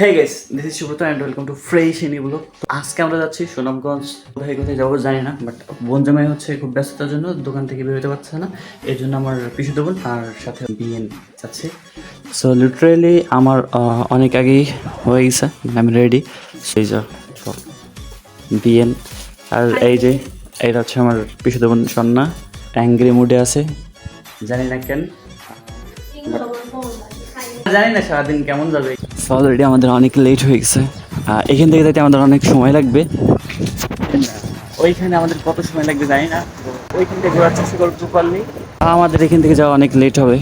Hey guys this is Subrata and welcome to fresh any blog আজকে আমরা যাচ্ছি সুনামগঞ্জ। কোথায় কোথায় যাব জানি না বাট বোন জামাই হচ্ছে খুব ব্যস্ততার জন্য দোকান থেকে বেরোতে পারছে না। এর জন্য আমার পিছু দেবন আর সাথে বিএন যাচ্ছে। সো লিটারেলি আমার অনেক আগেই হয়ে গেছে আমি রেডি সেই যা বিএন আর এই যে এইটা হচ্ছে আমার পিছু দেবন সন্না। অ্যাঙ্গ্রি মুডে আছে। জানি না কেন। জানি না সারাদিন কেমন যাবে। অলরেডি আমাদের অনেক লেট হয়ে গেছে। এখান থেকে যেতে আমাদের অনেক সময় লাগবে। ওইখানে আমাদের কত সময় লাগবে জানি না। ওইখান থেকে ঘোরার চেষ্টা করব পারলি আমাদের এখান থেকে যাওয়া অনেক লেট হবে।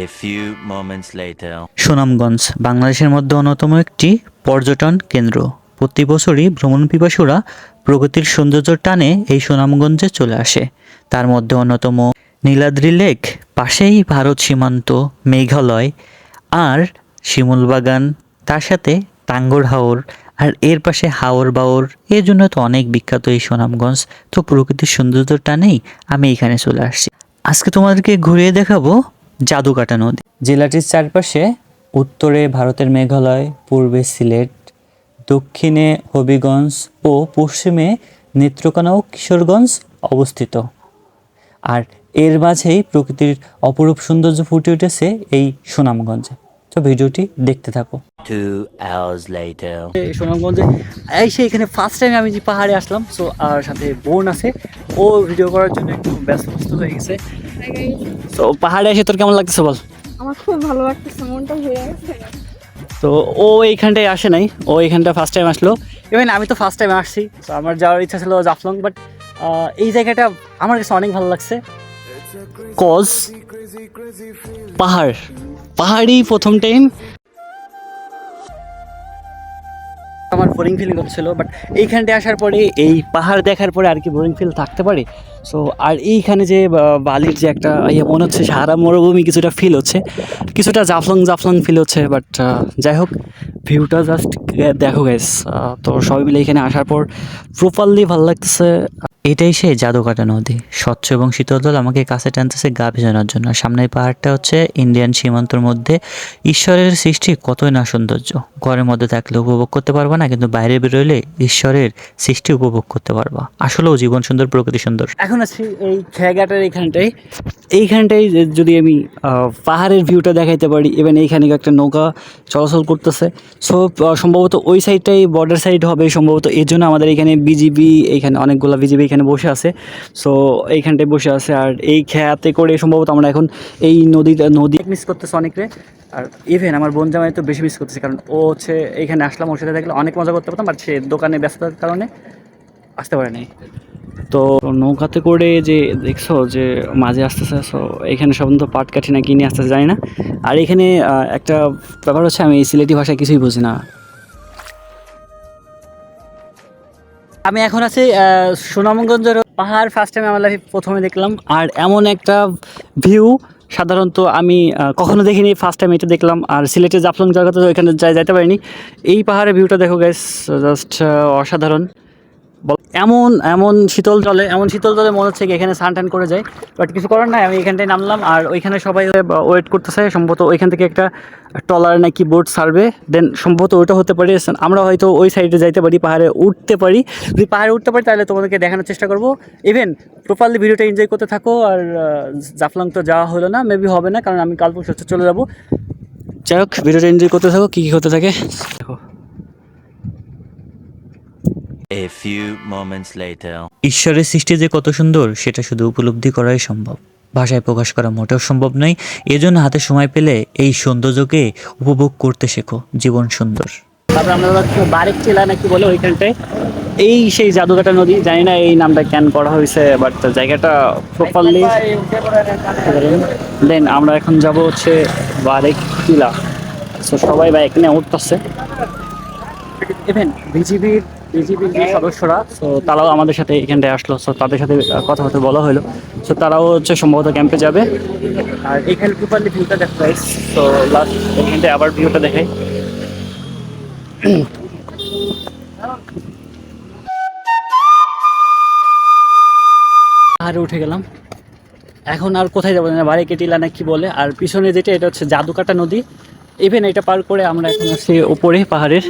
A few moments later. Sunamganj বাংলাদেশের মধ্যে অন্যতম একটি পর্যটন কেন্দ্র। প্রতি বছরই ভ্রমণ পিপাসুরা প্রকৃতির সৌন্দর্যের টানে এই সুনামগঞ্জে চলে আসে। তার মধ্যে অন্যতম নীলাদ্রি লেক পাশেই ভারত সীমান্ত মেঘালয়। আর শিমুলবাগান, তার সাথে টাঙ্গর হাওর আর এর পাশে হাওর বাওর, এর জন্য তো অনেক বিখ্যাত এই সুনামগঞ্জ। তো প্রকৃতির সৌন্দর্যের টানেই আমি এখানে চলে আসছি। আজকে তোমাদেরকে ঘুরিয়ে দেখাবো জাদুকাটা নদী। জেলাটির চারপাশে উত্তরে ভারতের মেঘালয়, পূর্বে সিলেট, দক্ষিণে হবিগঞ্জ ও পশ্চিমে নেত্রকোনা ও কিশোরগঞ্জ অবস্থিত। আর এর মাঝেই প্রকৃতির অপরূপ সৌন্দর্য ফুটে উঠেছে এই সুনামগঞ্জে। তো ভিডিওটি দেখতে থাকো। Two hours later. এই সুনামগঞ্জে এই সে এখানে ফার্স্ট টাইম আমি যে পাহাড়ে আসলাম সো আর সাথে বোন আছে ও ভিডিও করার জন্য একটু ব্যস্ত ব্যস্ত হয়ে গেছে। তো পাহাড়ে এসে তোর কেমন লাগতেছে বল? আমার খুব ভালো লাগতেছে মনটা ভরে গেছে। তো ও এইখানটায় আসে নাই ও এইখানটা ফার্স্ট টাইম আসলো। ইভেন আমি তো ফার্স্ট টাইম আসছি তো আমার যাওয়ার ইচ্ছা ছিল জাফলং বাট এই জায়গাটা আমার কাছে অনেক ভালো লাগছে। কজ পাহাড়। পাহাড়ই প্রথম টাইম আমার বোরিং ফিলিং হচ্ছিল বাট এইখানটায় আসার পরে, এই পাহাড় দেখার পরে আর কি বোরিং ফিল থাকতে পারে। সো আর এইখানে যে বালির যে একটা ইয়ে মনে হচ্ছে সারা মরুভূমি কিছুটা ফিল হচ্ছে। কিছুটা জাফলং জাফলং ফিল হচ্ছে বাট যাই হোক ভিউটা জাস্ট দেখো গাইস তো সবাই মিলে এখানে আসার পর প্রপারলি ভালো লাগতেছে। এটাই সেই জাদুকাটা নদী স্বচ্ছ এবং শীতল জল আমাকে কাছে টানতেছে গা ভেজানোর জন্য। সামনের পাহাড়টা হচ্ছে ইন্ডিয়ান সীমান্তর মধ্যে। ঈশ্বরের সৃষ্টি কতই না সৌন্দর্য। ঘরের মধ্যে থাকলে উপভোগ করতে পারবা না কিন্তু বাইরে বেরোলে ঈশ্বরের সৃষ্টি উপভোগ করতে পারবা। আসলেও জীবন সুন্দর প্রকৃতি সুন্দর। এখন আছি এই খেয়াঘাটের এইখানটায়। এইখানটায় যে- যদি আমি আহ, পাহাড়ের ভিউটা দেখাইতে পারি ইভেন এইখানে একটা নৌকা চলাচল করতেছে। সো সম্ভবত ওই সাইডটাই বর্ডার সাইড হবে সম্ভবত। এর জন্য আমাদের এখানে বিজিবি এইখানে অনেকগুলো বিজিবি এখানে বসে আছে। সো এইখানটায় বসে আছে। আর এই খেয়াতে করে সম্ভবত আমরা এখন এই নদীটা নদী মিস করতেছে অনেকরে আর ইভেন আমার বোন জামাই তো বেশি মিস করতেছে। কারণ ও হচ্ছে এখানে আসলাম ওর সাথে থাকলে অনেক মজা করতে পারতাম। বাট সে দোকানে ব্যস্ততার কারণে আসতে পারে নাই। তো নৌকাতে করে যে দেখছ যে মাঝে আসতেছে সো এখানে সব তো পাট কাঠি না কিনে আসতেছে জানি না। আর এখানে একটা ব্যাপার হচ্ছে আমি সিলেটি ভাষায় কিছুই বুঝি না। আমি এখন আছি সুনামগঞ্জ সুনামগঞ্জের পাহাড় ফার্স্ট টাইম আমার লাইফে প্রথমে দেখলাম। আর এমন একটা ভিউ সাধারণত আমি কখনো দেখিনি ফার্স্ট টাইম এটা দেখলাম। আর সিলেটের জাফলং জায়গাতে তো এখানে যাই যাইতে পারিনি। এই পাহাড়ের ভিউটা দেখো গ্যাস জাস্ট অসাধারণ। এমন এমন শীতল জলে, এমন শীতল জলে মনে হচ্ছে এখানে স্নান টান করে যায়। বাট কিছু করার নাই, আমি এখানটায় নামলাম, আর ওইখানে সবাই ওয়েট করতেছে। সম্ভবত ওইখান থেকে একটা ট্রলার নাকি বোট সারবে দেন সম্ভবত ওইটা হতে পারে আমরা হয়তো ওই সাইডে যাইতে পারি, পাহাড়ে উঠতে পারি। যদি পাহাড়ে উঠতে পারি, তাহলে তোমাদেরকে দেখানোর চেষ্টা করব। ইভেন প্রপারলি ভিডিওটা এনজয় করতে থাকো, আর জাফলং তো যাওয়া হলো না মেবি হবে না, কারণ আমি কাল পরশু চলে যাব। যাই হোক ভিডিওটা এনজয় করতে থাকো, কী কী হতে থাকে দেখো A few moments later. ঈশ্বরের সৃষ্টি যে কত সুন্দর সেটা শুধু উপলব্ধি করাই সম্ভব। ভাষায় প্রকাশ করা মোটেও সম্ভব নয় এজন্য হাতে সময় পেলে এই সৌন্দর্যকে উপভোগ করতে শেখো জীবন সুন্দর। তারপরে আমরা বারেক টিলা নাকি বলে ওইখানটায়? এই সেই জাদুঘাটা নদী জানি না এই নামটা কেন করা হয়েছে বাট জায়গাটা প্রপারলি দেন আমরা এখন যাব হচ্ছে বারেক টিলা। সো সবাই বাইক নিয়ে উঠতেছে। ইভেন বিজিবির বিজিবির সদস্যরা সো তারাও আমাদের সাথে এখানটায় আসলো সো তাদের সাথে আহ, কথাবার্তা বলা হলো। সো তারাও হচ্ছে সম্ভবত ক্যাম্পে যাবে। আর এখানে প্রপারলি ভিউটা দেখা যায় সো লাস্ট এখানটায় আবার ভিউটা দেখাই। পাহাড়ে উঠে গেলাম। এখন আর কোথায় যাব না বাড়ি কেটিলা না কি বলে। আর পিছনে যেটা এটা হচ্ছে জাদুকাটা নদী। ইভেন এটা পার করে আমরা এখন আছি উপরে পাহাড়ের।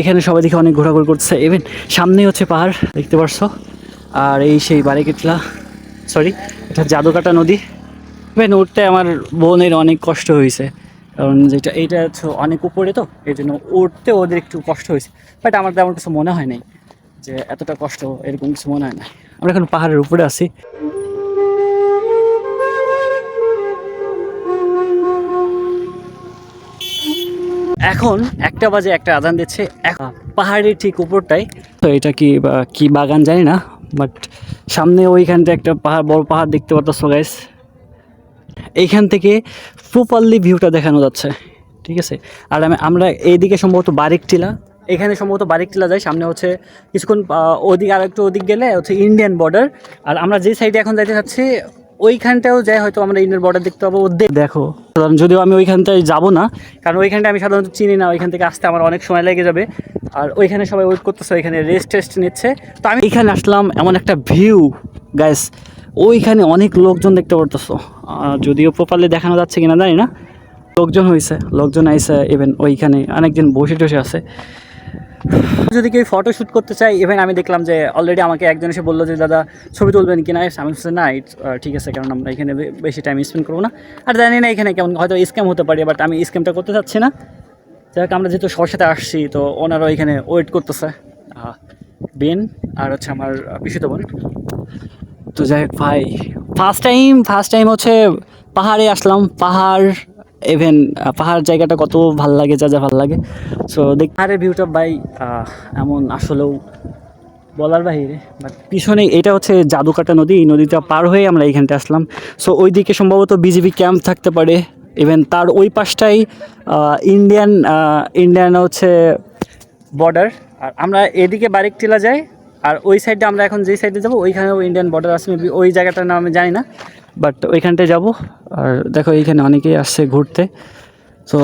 এখানে সবাই দেখে অনেক ঘোরাঘুরি করছে। ইভেন সামনেই হচ্ছে পাহাড়, দেখতে পারছ? আর এই সেই বারিকেটলা সরি এটা জাদুকাটা নদী। ইভেন উঠতে আমার বোনের অনেক কষ্ট হয়েছে। কারণ যেটা, এইটা হচ্ছে অনেক উপরে তো এই জন্য উঠতে ওদের একটু কষ্ট হয়েছে। বাট আমার তেমন কিছু মনে হয় নাই যে এতটা কষ্ট, এরকম কিছু মনে হয় না আমরা এখন পাহাড়ের উপরে আছি। এখন একটা বাজে একটা আজান দিচ্ছে। পাহাড়ের ঠিক উপরটাই তো এটা কি, বা- কি বাগান জানি না বাট সামনে ওইখানটা একটা পাহাড়, বড় পাহাড় দেখতে পারতো গাইস এইখান থেকে প্রপারলি ভিউটা দেখানো যাচ্ছে, ঠিক আছে? আর আমি, আমরা এইদিকে সম্ভবত বারিক টিলা এখানে সম্ভবত বারিক টিলা যাই, সামনে হচ্ছে কিছুক্ষণ ওদিক আর একটু ওদিক গেলে হচ্ছে ইন্ডিয়ান বর্ডার আর আমরা যে সাইডে এখন যাইতে চাচ্ছি ওইখানটাও যাই হয়তো আমরা ইন্ডিয়ান বর্ডার দেখতে পাবো। দেখো যদিও আমি ওইখানটায় যাব না, কারণ ওইখানটা আমি সাধারণত চিনি না, ওইখান থেকে আসতে আমার অনেক সময় লেগে যাবে। আর ওইখানে সবাই ওয়েট করতেছে, ওইখানে রেস্ট টেস্ট নিচ্ছে। তো আমি এখানে আসলাম, এমন একটা ভিউ গাইস ওইখানে অনেক লোকজন দেখতে পারতেছো। যদিও প্রপারলি দেখানো যাচ্ছে কিনা জানি না। লোকজন হয়েছে লোকজন আইসে ইভেন ওইখানে অনেকজন বসে টসে আছে। যদি কেউ ফটো শ্যুট করতে চাই ইভেন আমি দেখলাম যে অলরেডি আমাকে একজন এসে বলল যে, দাদা, ছবি তুলবেন কিনা? আমি না ঠিক আছে, কারণ আমরা এখানে বেশি টাইম স্পেন্ড করব না। আর জানি না এখানে কেমন, হয়তো স্ক্যাম হতে পারে বাট আমি স্ক্যামটা করতে চাচ্ছি না। যাই আমরা যেহেতু সবার সাথে আসছি, তো ওনারা এখানে ওয়েট করতেছে। বেন আর হচ্ছে আমার পিসিত বোন। তো যাই হোক, ভাই ফার্স্ট টাইম ফার্স্ট টাইম হচ্ছে পাহাড়ে আসলাম, পাহাড় ইভেন পাহাড় জায়গাটা কত ভালো লাগে যা যা ভালো লাগে। সো দেখ পাহাড়ের ভিউটা ভাই আহ, এমন আসলেও বলার বাহিরে বাট পিছনে এটা হচ্ছে জাদুকাটা নদী এই নদীটা পার হয়ে আমরা এইখানটা আসলাম। সো ওইদিকে সম্ভবত বিজিবি ক্যাম্প থাকতে পারে। ইভেন তার ওই পাশটাই ইন্ডিয়ান ইন্ডিয়ান হচ্ছে বর্ডার আর আমরা এদিকে বারিক টিলা যাই আর ওই সাইডে আমরা এখন যেই সাইডে যাব, ওইখানেও ইন্ডিয়ান বর্ডার আছে মেবি ওই জায়গাটার নাম আমি জানি না বাট ওইখানটায় যাব। আর দেখো এইখানে অনেকেই আসছে ঘুরতে। তো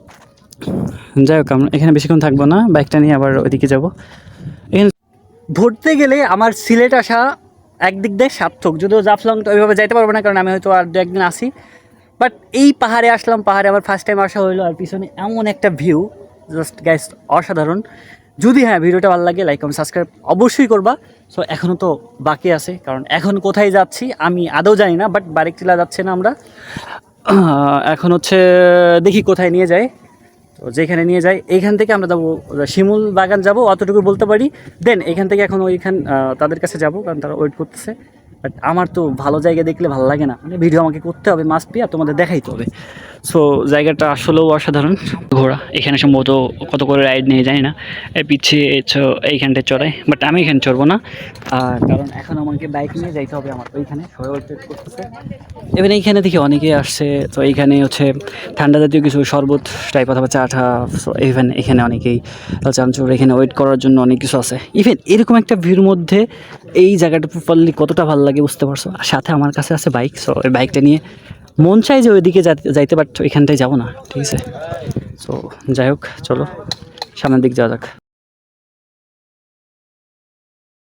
যাই হোক, আমরা এখানে বেশিক্ষণ থাকব না বাইকটা নিয়ে আবার ওইদিকে যাব। এখানে ধরতে গেলে আমার সিলেট আসা একদিক দিয়ে সার্থক। যদিও জাফলং তো ওইভাবে যাইতে পারব না, কারণ আমি হয়তো আর দু একদিন আসি বাট এই পাহাড়ে আসলাম, পাহাড়ে আমার ফার্স্ট টাইম আসা হলো আর পিছনে এমন একটা ভিউ জাস্ট গাইস অসাধারণ। যদি হ্যাঁ ভিডিওটা ভালো লাগে লাইক কমেন্ট সাবস্ক্রাইব অবশ্যই করবা। সো এখনও তো বাকি আছে, কারণ এখন কোথায় যাচ্ছি আমি আদৌ জানি না বাট বারেকটিলা যাচ্ছে না আমরা। এখন হচ্ছে দেখি কোথায় নিয়ে যায় তো যেখানে নিয়ে যাই এইখান থেকে আমরা যাব, শিমুল বাগান যাব, অতটুকু বলতে পারি। দেন এখান থেকে এখন ওইখান তাদের কাছে যাব, কারণ তারা ওয়েট করতেছে। বাট আমার তো ভালো জায়গা দেখলে ভালো লাগে না। মানে ভিডিও আমাকে করতে হবে মাস্ট পেয়ে আর তোমাদের দেখাইতে হবে। সো জায়গাটা আসলেও অসাধারণ। ঘোরা, এখানে সম্ভবত কত করে রাইড নিয়ে জানি না। পিছিয়ে এইখানটায় চড়াই বাট আমি এখানে চড়বো না। আর কারণ এখন আমাকে বাইক নিয়ে যাইতে হবে আমার ওইখানে, সবাই ওয়েট করতেছে। এবার এইখানে দেখি অনেকেই আসছে, তো এইখানে হচ্ছে ঠান্ডা জাতীয় কিছু শরবত টাইপ অথবা চা ঠা ইভেন এখানে অনেকেই, চামচুর এখানে ওয়েট করার জন্য অনেক কিছু আছে। ইভেন এরকম একটা ভিড়র মধ্যে এই জায়গাটা প্রপারলি কতটা ভালো লাগে বুঝতে পারছ? আর সাথে আমার কাছে আছে বাইক সো ওই বাইকটা নিয়ে মন চাই যে ওইদিকে যাইতে- পারতো এখানটায় যাব না, ঠিক আছে? সো যাই হোক, চলো, সামনের দিক যাওয়া যাক।